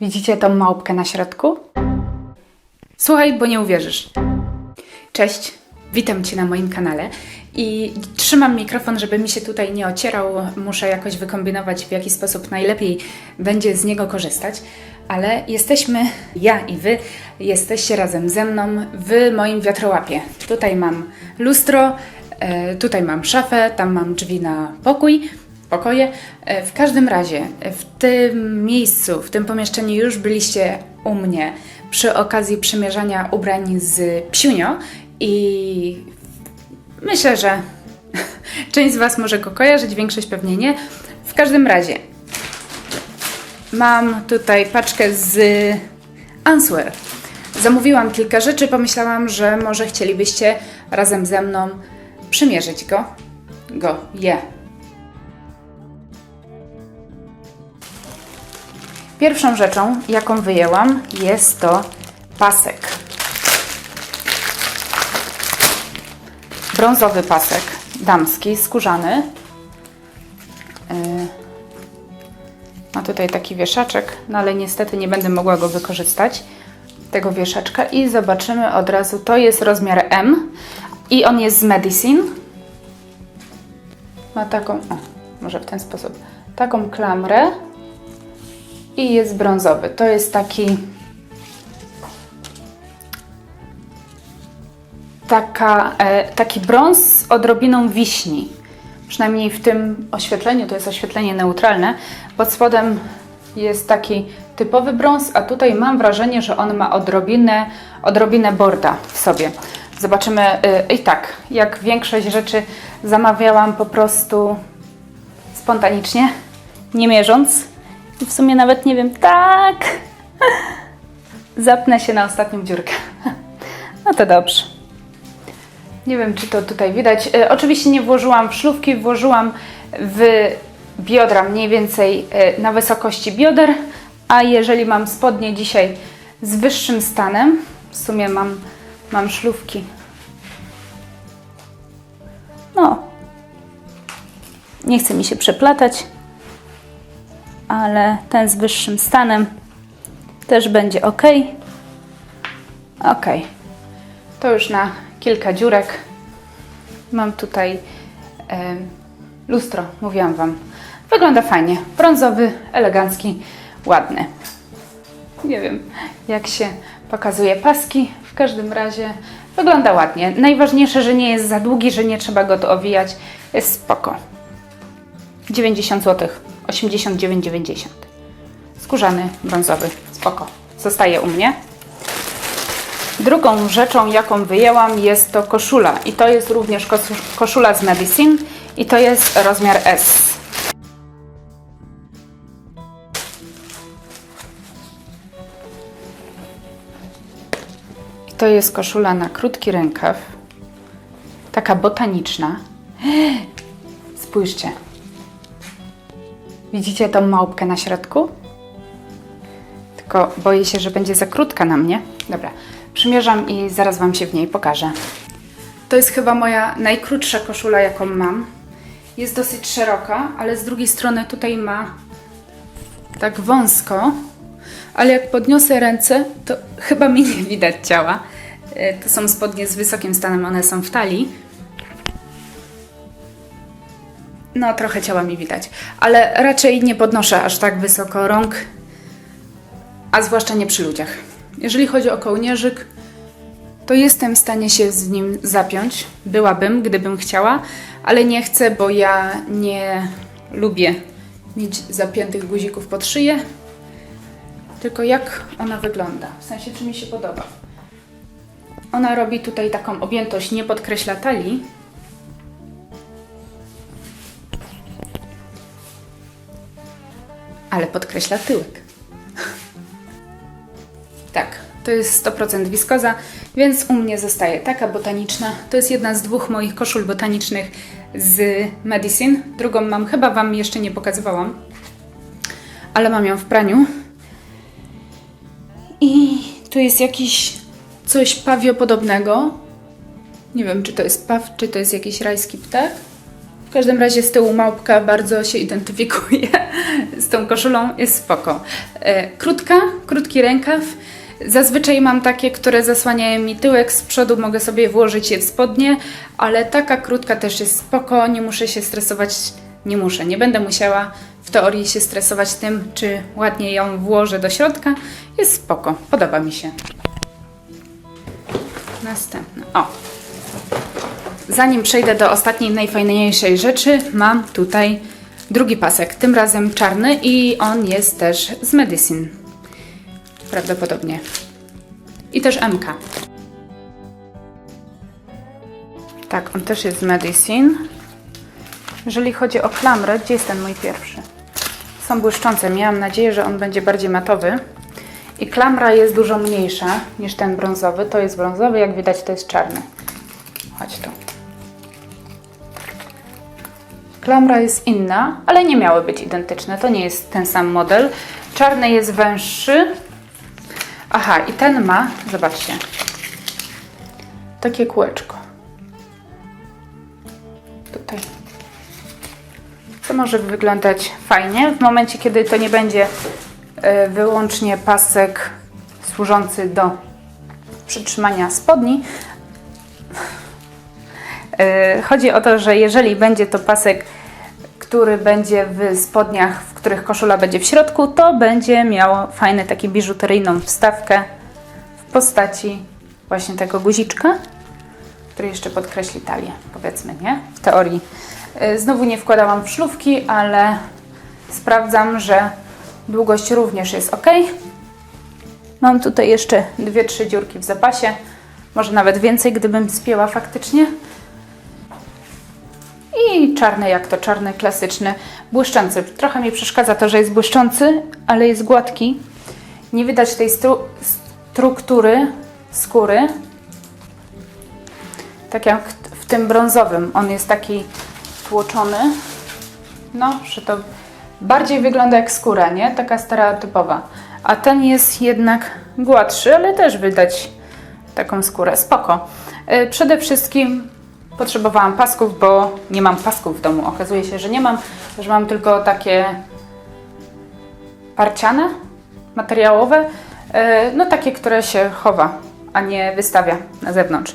Widzicie tą małpkę na środku? Słuchaj, bo nie uwierzysz. Cześć, witam Cię na moim kanale i trzymam mikrofon, żeby mi się tutaj nie ocierał. Muszę jakoś wykombinować, w jaki sposób najlepiej będzie z niego korzystać. Ale jesteśmy, ja i Wy, jesteście razem ze mną w moim wiatrołapie. Tutaj mam lustro, e, tutaj mam szafę, tam mam drzwi na pokój pokoje. E, W każdym razie, w tym miejscu, w tym pomieszczeniu już byliście u mnie przy okazji przymierzania ubrań z Psiunio i myślę, że część z Was może go kojarzyć, większość pewnie nie. W każdym razie, mam tutaj paczkę z Answer. Zamówiłam kilka rzeczy, pomyślałam, że może chcielibyście razem ze mną przymierzyć go. Go, je. Pierwszą rzeczą, jaką wyjęłam, jest to pasek. Brązowy pasek, damski, skórzany. Yy, Ma tutaj taki wieszaczek, no ale niestety nie będę mogła go wykorzystać, tego wieszaczka. I zobaczymy od razu, to jest rozmiar M i on jest z Medicine. Ma taką, o, może w ten sposób, taką klamrę i jest brązowy. To jest taki taka, e, taki brąz z odrobiną wiśni. Przynajmniej w tym oświetleniu, to jest oświetlenie neutralne. Pod spodem jest taki typowy brąz, a tutaj mam wrażenie, że on ma odrobinę, odrobinę borda w sobie. Zobaczymy. e, I tak, jak większość rzeczy zamawiałam po prostu spontanicznie, nie mierząc. W sumie nawet nie wiem, tak. Zapnę się na ostatnią dziurkę. No to dobrze. Nie wiem, czy to tutaj widać. E, oczywiście nie włożyłam w szlówki, włożyłam w biodra mniej więcej e, na wysokości bioder, a jeżeli mam spodnie dzisiaj z wyższym stanem, w sumie mam, mam szlówki. No, nie chce mi się przeplatać ale ten z wyższym stanem też będzie ok. Ok. To już na kilka dziurek. Mam tutaj lustro, mówiłam Wam. Wygląda fajnie. Brązowy, elegancki, ładny. Nie wiem, jak się pokazuje paski. W każdym razie wygląda ładnie. Najważniejsze, że nie jest za długi, że nie trzeba go tu owijać. Jest spoko. 90 zł. 89,90. Skórzany, brązowy. Spoko. Zostaje u mnie. Drugą rzeczą, jaką wyjęłam, jest to koszula. I to jest również kos- koszula z Medicine. I to jest rozmiar S. I to jest koszula na krótki rękaw. Taka botaniczna. Spójrzcie. Widzicie tą małpkę na środku? Tylko boję się, że będzie za krótka na mnie. Dobra, przymierzam i zaraz Wam się w niej pokażę. To jest chyba moja najkrótsza koszula, jaką mam. Jest dosyć szeroka, ale z drugiej strony tutaj ma tak wąsko. Ale jak podniosę ręce, to chyba mi nie widać ciała. E, To są spodnie z wysokim stanem, one są w talii. No, trochę ciała mi widać, ale raczej nie podnoszę aż tak wysoko rąk, a zwłaszcza nie przy ludziach. Jeżeli chodzi o kołnierzyk, to jestem w stanie się z nim zapiąć. Byłabym, gdybym chciała, ale nie chcę, bo ja nie lubię mieć zapiętych guzików pod szyję. Tylko jak ona wygląda, w sensie czy mi się podoba. Ona robi tutaj taką objętość, nie podkreśla talii, ale podkreśla tyłek. tak, to jest 100% wiskoza, więc u mnie zostaje taka botaniczna. To jest jedna z dwóch moich koszul botanicznych z Medicine. Drugą mam, chyba Wam jeszcze nie pokazywałam, ale mam ją w praniu. I tu jest jakiś coś pawiopodobnego. Nie wiem, czy to jest paw, czy to jest jakiś rajski ptak. W każdym razie z tyłu małpka bardzo się identyfikuje z tą koszulą jest spoko. E, Krótka, krótki rękaw. Zazwyczaj mam takie, które zasłaniają mi tyłek, z przodu mogę sobie włożyć je w spodnie, ale taka krótka też jest spoko, nie muszę się stresować, nie muszę, nie będę musiała w teorii się stresować tym, czy ładnie ją włożę do środka. Jest spoko, podoba mi się. Następna. O, Zanim przejdę do ostatniej, najfajniejszej rzeczy, mam tutaj drugi pasek, tym razem czarny i on jest też z Medicine. Prawdopodobnie. I też MK. Tak, on też jest z Medicine. Jeżeli chodzi o klamrę, gdzie jest ten mój pierwszy? Są błyszczące. Miałam nadzieję, że on będzie bardziej matowy. I klamra jest dużo mniejsza niż ten brązowy. To jest brązowy, jak widać to jest czarny. Chodź tu. Klamra jest inna, ale nie miały być identyczne. To nie jest ten sam model. Czarny jest węższy. Aha, i ten ma, zobaczcie, takie kółeczko. Tutaj. To może wyglądać fajnie. W momencie, kiedy to nie będzie e, wyłącznie pasek służący do przytrzymania spodni, E, Chodzi o to, że jeżeli będzie to pasek, który będzie w spodniach, w których koszula będzie w środku, to będzie miało fajny taki biżuteryjną wstawkę w postaci właśnie tego guziczka, który jeszcze podkreśli talię, powiedzmy, nie? W teorii. E, Znowu nie wkładałam w szlówki, ale sprawdzam, że długość również jest ok. Mam tutaj jeszcze dwie, trzy dziurki w zapasie. Może nawet więcej, gdybym spięła faktycznie. I czarny jak to czarny, klasyczny, błyszczący. Trochę mi przeszkadza to, że jest błyszczący, ale jest gładki. Nie widać tej stru struktury skóry. Tak jak w tym brązowym. On jest taki tłoczony. No, że to bardziej wygląda jak skóra, nie? Taka stereotypowa. A ten jest jednak gładszy, ale też widać taką skórę. Spoko. Yy, Przede wszystkim potrzebowałam pasków, bo nie mam pasków w domu. Okazuje się, że nie mam, że mam tylko takie parciane, materiałowe, yy, no takie, które się chowa, a nie wystawia na zewnątrz.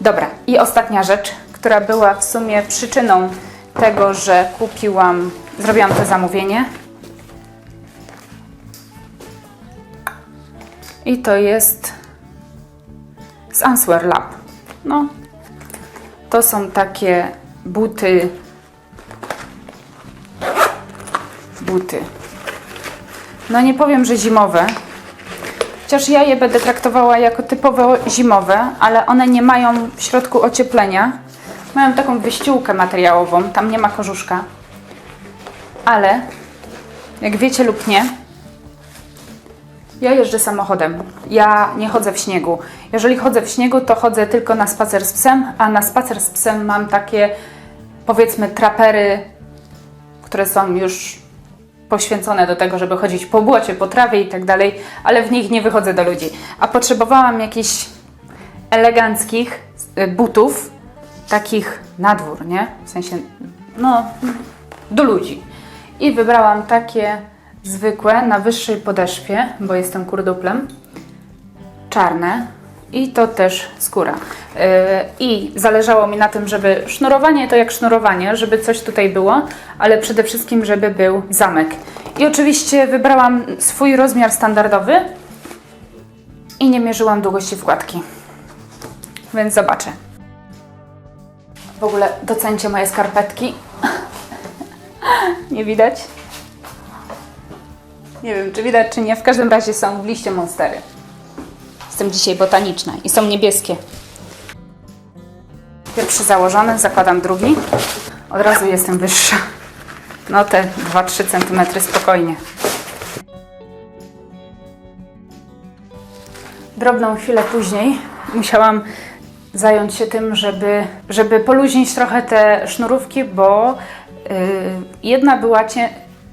Dobra, i ostatnia rzecz, która była w sumie przyczyną tego, że kupiłam, zrobiłam to zamówienie. I to jest z Answer Lab. No, to są takie buty. Buty. No nie powiem, że zimowe. Chociaż ja je będę traktowała jako typowo zimowe, ale one nie mają w środku ocieplenia. Mają taką wyściółkę materiałową, tam nie ma korzuszka. Ale, jak wiecie lub nie, ja jeżdżę samochodem. Ja nie chodzę w śniegu. Jeżeli chodzę w śniegu, to chodzę tylko na spacer z psem, a na spacer z psem mam takie, powiedzmy, trapery, które są już poświęcone do tego, żeby chodzić po błocie, po trawie i tak dalej, ale w nich nie wychodzę do ludzi. A potrzebowałam jakichś eleganckich y, butów, takich na dwór, nie? W sensie, no, do ludzi. I wybrałam takie zwykłe, na wyższej podeszwie, bo jestem kurduplem, czarne i to też skóra. Yy, I zależało mi na tym, żeby sznurowanie to jak sznurowanie, żeby coś tutaj było, ale przede wszystkim, żeby był zamek. I oczywiście wybrałam swój rozmiar standardowy i nie mierzyłam długości wkładki. Więc zobaczę. W ogóle docencie moje skarpetki. nie widać? Nie wiem, czy widać, czy nie. W każdym razie są w liście monstery. Jestem dzisiaj botaniczna i są niebieskie. Pierwszy założony, zakładam drugi. Od razu jestem wyższa. No te 2-3 cm spokojnie. Drobną chwilę później musiałam zająć się tym, żeby, żeby poluźnić trochę te sznurówki, bo yy, jedna była cie,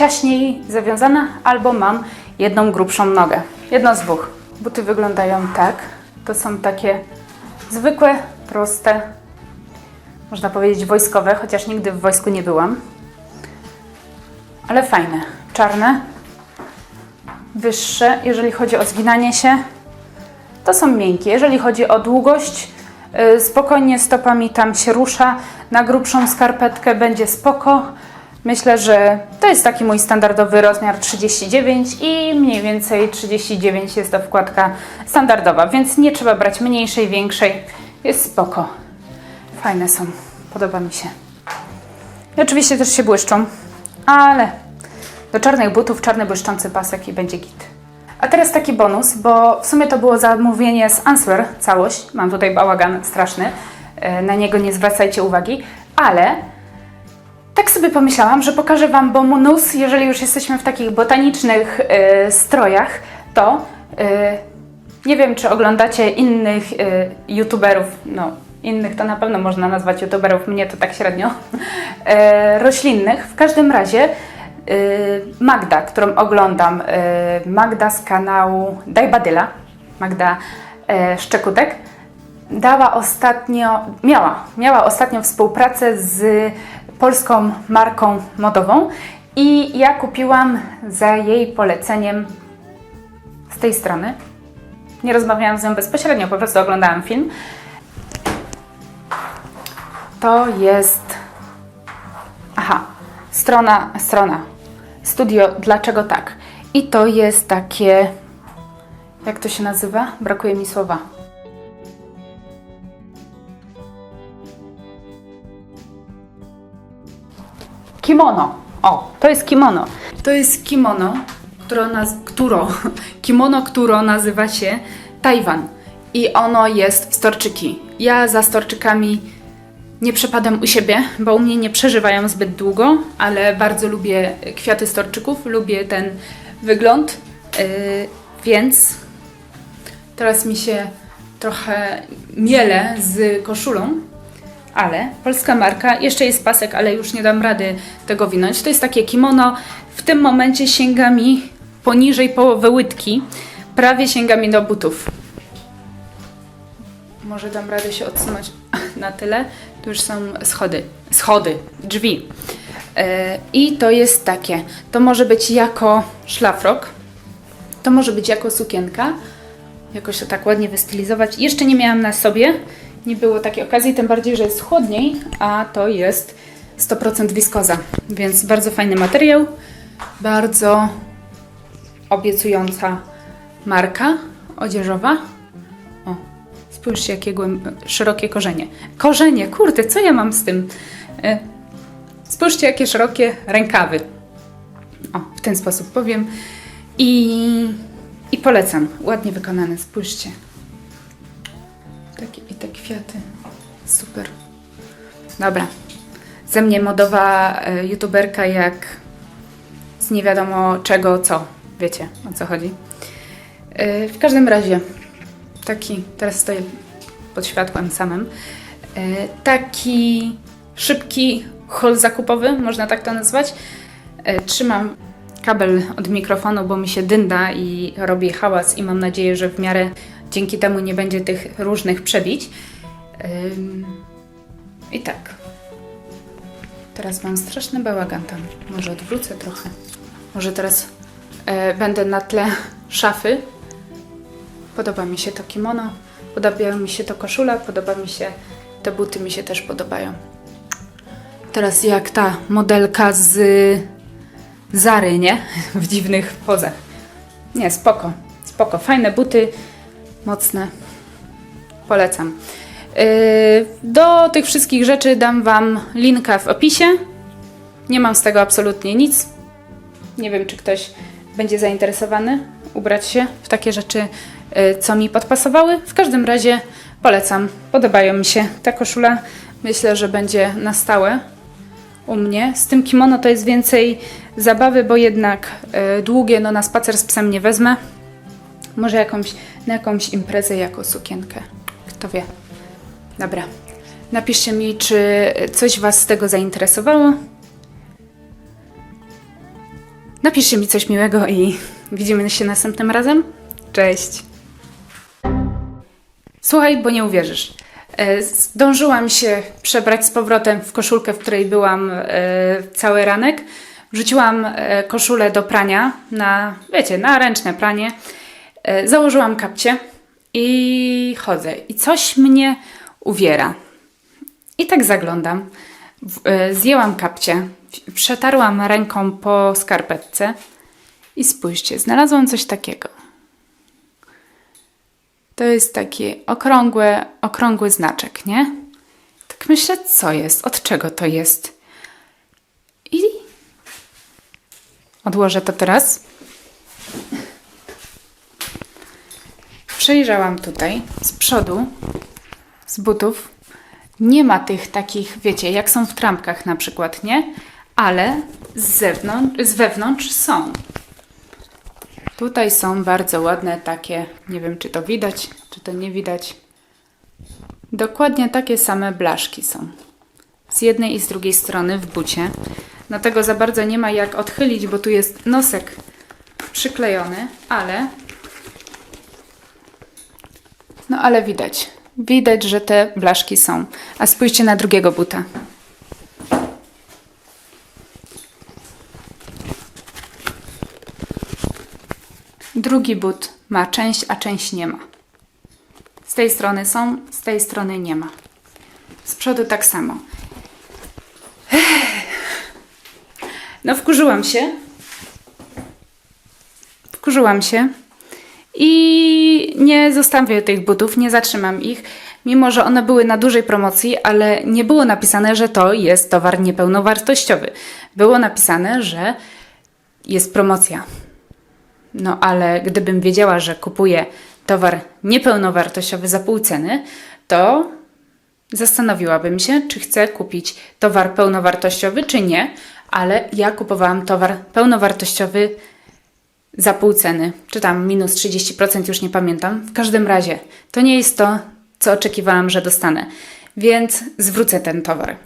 ciaśniej zawiązana, albo mam jedną grubszą nogę. Jedno z dwóch. Buty wyglądają tak. To są takie zwykłe, proste, można powiedzieć wojskowe, chociaż nigdy w wojsku nie byłam. Ale fajne. czarne, wyższe. Jeżeli chodzi o zginanie się, to są miękkie. Jeżeli chodzi o długość, y, spokojnie stopami tam się rusza. Na grubszą skarpetkę będzie spoko. Myślę, że to jest taki mój standardowy rozmiar 39 i mniej więcej 39 jest to wkładka standardowa, więc nie trzeba brać mniejszej, większej. Jest spoko. Fajne są. Podoba mi się. I oczywiście też się błyszczą, ale do czarnych butów czarny błyszczący pasek i będzie git. A teraz taki bonus, bo w sumie to było zamówienie z Answer, całość. Mam tutaj bałagan straszny, e, na niego nie zwracajcie uwagi, ale tak sobie pomyślałam, że pokażę Wam bonus, jeżeli już jesteśmy w takich botanicznych e, strojach, to e, nie wiem, czy oglądacie innych e, youtuberów, no innych to na pewno można nazwać youtuberów, mnie to tak średnio, roślinnych. W każdym razie Magda, którą oglądam, Magda z kanału Daj Badyla, Magda e, Szczekutek, dała ostatnio, miała, miała ostatnio współpracę z polską marką modową i ja kupiłam za jej poleceniem z tej strony. Nie rozmawiałam z nią bezpośrednio, po prostu oglądałam film. To jest. Aha, strona, strona. Studio Dlaczego tak? I to jest takie. Jak to się nazywa? Brakuje mi słowa. Kimono. O, to jest kimono. To jest kimono, które, naz- któro, kimono, które nazywa się Tajwan. I ono jest w storczyki. Ja za storczykami nie przepadam u siebie, bo u mnie nie przeżywają zbyt długo, ale bardzo lubię kwiaty storczyków, lubię ten wygląd, yy, więc teraz mi się trochę miele z koszulą, ale polska marka, jeszcze jest pasek, ale już nie dam rady tego winąć. To jest takie kimono, w tym momencie sięga mi poniżej połowy łydki, prawie sięga mi do butów. Może dam radę się odsunąć na tyle. Tu już są schody, schody, drzwi. E, I to jest takie, to może być jako szlafrok, to może być jako sukienka, jakoś to tak ładnie wystylizować. Jeszcze nie miałam na sobie, nie było takiej okazji, tym bardziej, że jest chłodniej, a to jest 100% wiskoza, więc bardzo fajny materiał, bardzo obiecująca marka odzieżowa. O, spójrzcie, jakie szerokie korzenie. Korzenie, kurde, co ja mam z tym? E, Spójrzcie, jakie szerokie rękawy. O, w ten sposób powiem. I, i polecam. Ładnie wykonane, spójrzcie. Takie i te kwiaty. Super. Dobra. Ze mnie modowa e, youtuberka jak z nie wiadomo czego co. Wiecie o co chodzi. E, w każdym razie taki, teraz stoję pod światłem samym, e, taki szybki haul zakupowy, można tak to nazwać. Trzymam kabel od mikrofonu, bo mi się dynda i robi hałas i mam nadzieję, że w miarę dzięki temu nie będzie tych różnych przebić. I tak. Teraz mam straszny bałagan tam. Może odwrócę trochę. Może teraz e, będę na tle szafy. Podoba mi się to kimono, podoba mi się to koszula, podoba mi się te buty, mi się też podobają. Teraz jak ta modelka z Zary, nie? W dziwnych pozach. Nie, spoko, spoko. Fajne buty, mocne. Polecam. Yy, do tych wszystkich rzeczy dam Wam linka w opisie. Nie mam z tego absolutnie nic. Nie wiem, czy ktoś będzie zainteresowany ubrać się w takie rzeczy, yy, co mi podpasowały. W każdym razie polecam. Podobają mi się. Ta koszula myślę, że będzie na stałe u mnie. Z tym kimono to jest więcej zabawy, bo jednak e, długie no na spacer z psem nie wezmę. Może jakąś, na jakąś imprezę jako sukienkę. Kto wie. Dobra. Napiszcie mi, czy coś Was z tego zainteresowało. Napiszcie mi coś miłego i widzimy się następnym razem. Cześć! Słuchaj, bo nie uwierzysz. E, Zdążyłam się przebrać z powrotem w koszulkę, w której byłam e, cały ranek, Wrzuciłam e, koszulę do prania na, wiecie, na ręczne pranie. Założyłam kapcie i chodzę. I coś mnie uwiera. I tak zaglądam. E, Zjęłam kapcie, przetarłam ręką po skarpetce i spójrzcie, znalazłam coś takiego. To jest taki okrągły, okrągły znaczek, nie? Tak myślę, co jest, od czego to jest. I odłożę to teraz. Przejrzałam tutaj z przodu, z butów. Nie ma tych takich, wiecie, jak są w trampkach na przykład, nie? Ale z zewnątrz, z wewnątrz są. Tutaj są bardzo ładne takie, nie wiem czy to widać, czy to nie widać. Dokładnie takie same blaszki są. Z jednej i z drugiej strony w bucie. Dlatego za bardzo nie ma jak odchylić, bo tu jest nosek przyklejony, ale. No ale widać. Widać, że te blaszki są. A spójrzcie na drugiego buta. Drugi but ma część, a część nie ma. Z tej strony są, z tej strony nie ma. Z przodu tak samo. No, wkurzyłam się. Wkurzyłam się. I nie zostawię tych butów, nie zatrzymam ich, mimo że one były na dużej promocji, ale nie było napisane, że to jest towar niepełnowartościowy. Było napisane, że jest promocja. No ale gdybym wiedziała, że kupuję towar niepełnowartościowy za pół ceny, to zastanowiłabym się, czy chcę kupić towar pełnowartościowy, czy nie, ale ja kupowałam towar pełnowartościowy za pół ceny, czy tam minus 30%, już nie pamiętam. W każdym razie, to nie jest to, co oczekiwałam, że dostanę, więc zwrócę ten towar.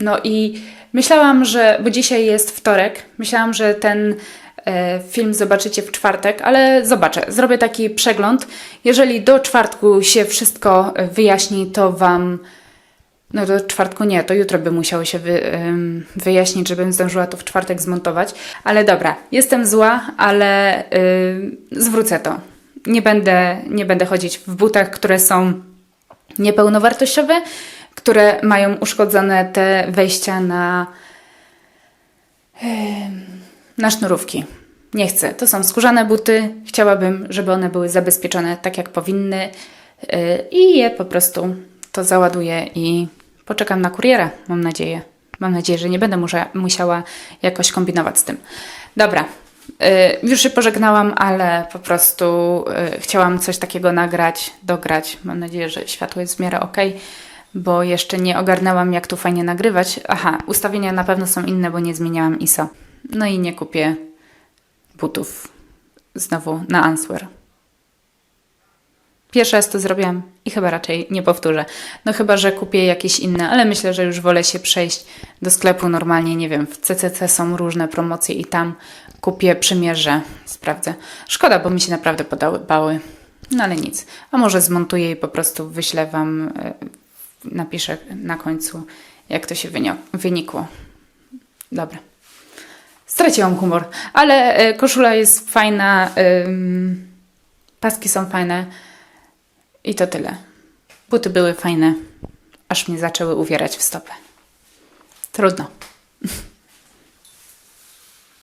No i myślałam, że, bo dzisiaj jest wtorek, myślałam, że ten e, film zobaczycie w czwartek, ale zobaczę, zrobię taki przegląd. Jeżeli do czwartku się wszystko e, wyjaśni, to Wam. No do czwartku nie, to jutro by musiało się wy, wyjaśnić, żebym zdążyła to w czwartek zmontować. Ale dobra, jestem zła, ale ym, zwrócę to. Nie będę, nie będę chodzić w butach, które są niepełnowartościowe, które mają uszkodzone te wejścia na, em, na sznurówki. Nie chcę. To są skórzane buty. Chciałabym, żeby one były zabezpieczone tak, jak powinny. Yy, I je po prostu to załaduję i poczekam na kuriera, mam nadzieję. Mam nadzieję, że nie będę musza, musiała jakoś kombinować z tym. Dobra, yy, już się pożegnałam, ale po prostu yy, chciałam coś takiego nagrać, dograć. Mam nadzieję, że światło jest w miarę ok, bo jeszcze nie ogarnęłam, jak tu fajnie nagrywać. Aha, ustawienia na pewno są inne, bo nie zmieniałam ISO. No i nie kupię butów znowu na Answer. Pierwszy raz to zrobiłam i chyba raczej nie powtórzę. No chyba, że kupię jakieś inne, ale myślę, że już wolę się przejść do sklepu normalnie. Nie wiem, w CCC są różne promocje i tam kupię, przymierzę, sprawdzę. Szkoda, bo mi się naprawdę podobały. No ale nic. A może zmontuję i po prostu wyślę Wam, e, napiszę na końcu, jak to się wynikło. Dobra. Straciłam humor, ale e, koszula jest fajna, paski są fajne i to tyle. Buty były fajne, aż mnie zaczęły uwierać w stopę. Trudno.